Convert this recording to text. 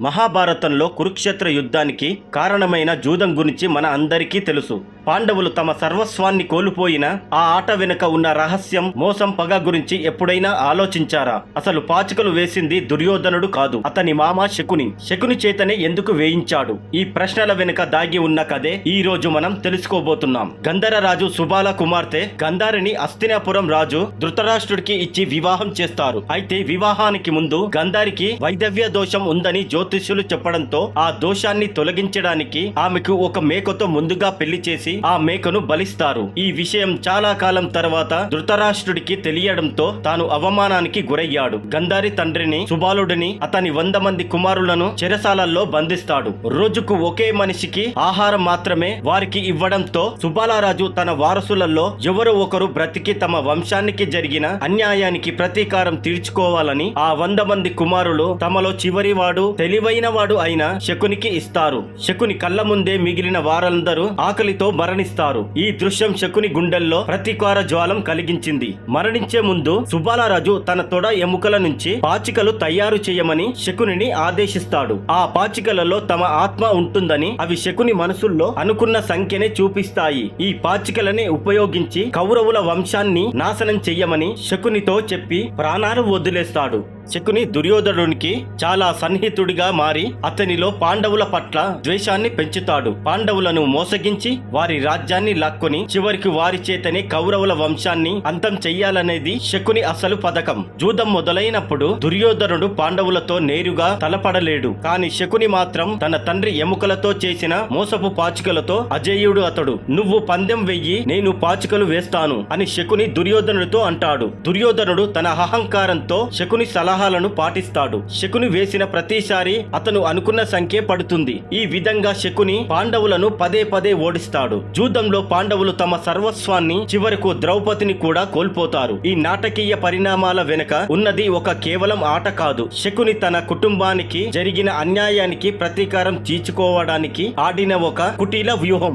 మహాభారతంలో కురుక్షేత్ర యుద్ధానికి కారణమైన జూదం గురించి మన అందరికీ తెలుసు. పాండవులు తమ సర్వస్వాన్ని కోల్పోయిన ఆ ఆట వెనుక ఉన్న రహస్యం మోసం పగ గురించి ఎప్పుడైనా ఆలోచించారా? అసలు పాచికలు వేసింది దుర్యోధనుడు కాదు అతని మామ శకుని. శకుని చేతనే ఎందుకు వేయించాడు? ఈ ప్రశ్నల వెనుక దాగి ఉన్న కథే ఈ రోజు మనం తెలుసుకోబోతున్నాం. గంధర రాజు సుబాల కుమార్తె గంధారిని అస్తినాపురం రాజు ధృతరాష్ట్రుడికి ఇచ్చి వివాహం చేస్తారు. అయితే వివాహానికి ముందు గంధారికి వైదవ్య దోషం ఉందని జ్యోతి జ్యోతిష్యులు చెప్పడంతో ఆ దోషాన్ని తొలగించడానికి ఆమెకు ఒక మేకతో ముందుగా పెళ్ళి చేసి ఆ మేకను బలిస్తారు. ఈ విషయం చాలా కాలం తర్వాత ధృతరాష్ట్రుడికి తెలియడంతో తాను అవమానానికి గురయ్యాడు. గంధారి తండ్రిని సుబాలుడిని అతని వంద మంది కుమారులను చెరసాలల్లో బంధిస్తాడు. రోజుకు ఒకే మనిషికి ఆహారం మాత్రమే వారికి ఇవ్వడంతో సుబాలరాజు తన వారసులలో ఎవరో ఒకరు బ్రతికి తమ వంశానికి జరిగిన అన్యాయానికి ప్రతీకారం తీర్చుకోవాలని ఆ వంద మంది కుమారులు తమలో చివరి వాడు తెలివైన వాడు అయిన శకునికి ఇస్తారు. శకుని కళ్ళ ముందే మిగిలిన వారందరూ ఆకలితో మరణిస్తారు. ఈ దృశ్యం శకుని గుండెల్లో ప్రతీకార జ్వాలం కలిగించింది. మరణించే ముందు సుబాలరాజు తన తొడ ఎముకల నుంచి పాచికలు తయారు చేయమని శకునిని ఆదేశిస్తాడు. ఆ పాచికలలో తమ ఆత్మ ఉంటుందని అవి శకుని మనసుల్లో అనుకున్న సంఖ్యనే చూపిస్తాయి. ఈ పాచికలని ఉపయోగించి కౌరవుల వంశాన్ని నాశనం చెయ్యమని శకునితో చెప్పి ప్రాణాలు వదిలేస్తాడు. శకుని దుర్యోధనునికి చాలా సన్నిహితుడిగా మారి అతనిలో పాండవుల పట్ల ద్వేషాన్ని పెంచుతాడు. పాండవులను మోసగించి వారి రాజ్యాన్ని లాక్కొని చివరికి వారి చేతనే కౌరవుల వంశాన్ని అంతం చెయ్యాలనేది శకుని అసలు పథకం. జూదం మొదలైనప్పుడు దుర్యోధనుడు పాండవులతో నేరుగా తలపడలేడు. కాని శకుని మాత్రం తన తండ్రి ఎముకలతో చేసిన మోసపు పాచికలతో అజేయుడు అతడు. నువ్వు పందెం వెయ్యి నేను పాచికలు వేస్తాను అని శకుని దుర్యోధనుడితో అంటాడు. దుర్యోధనుడు తన అహంకారంతో శకుని సలహాలను పాటిస్తాడు. శకుని వేసిన ప్రతిసారి అతను అనుకున్న సంఖ్య పడుతుంది. ఈ విధంగా శకుని పాండవులను పదే పదే ఓడిస్తాడు. జూదంలో పాండవులు తమ సర్వస్వాన్ని చివరకు ద్రౌపదిని కూడా కోల్పోతారు. ఈ నాటకీయ పరిణామాల వెనుక ఉన్నది ఒక కేవలం ఆట కాదు. శకుని తన కుటుంబానికి జరిగిన అన్యాయానికి ప్రతీకారం తీర్చుకోవడానికి ఆడిన ఒక కుటీల వ్యూహం.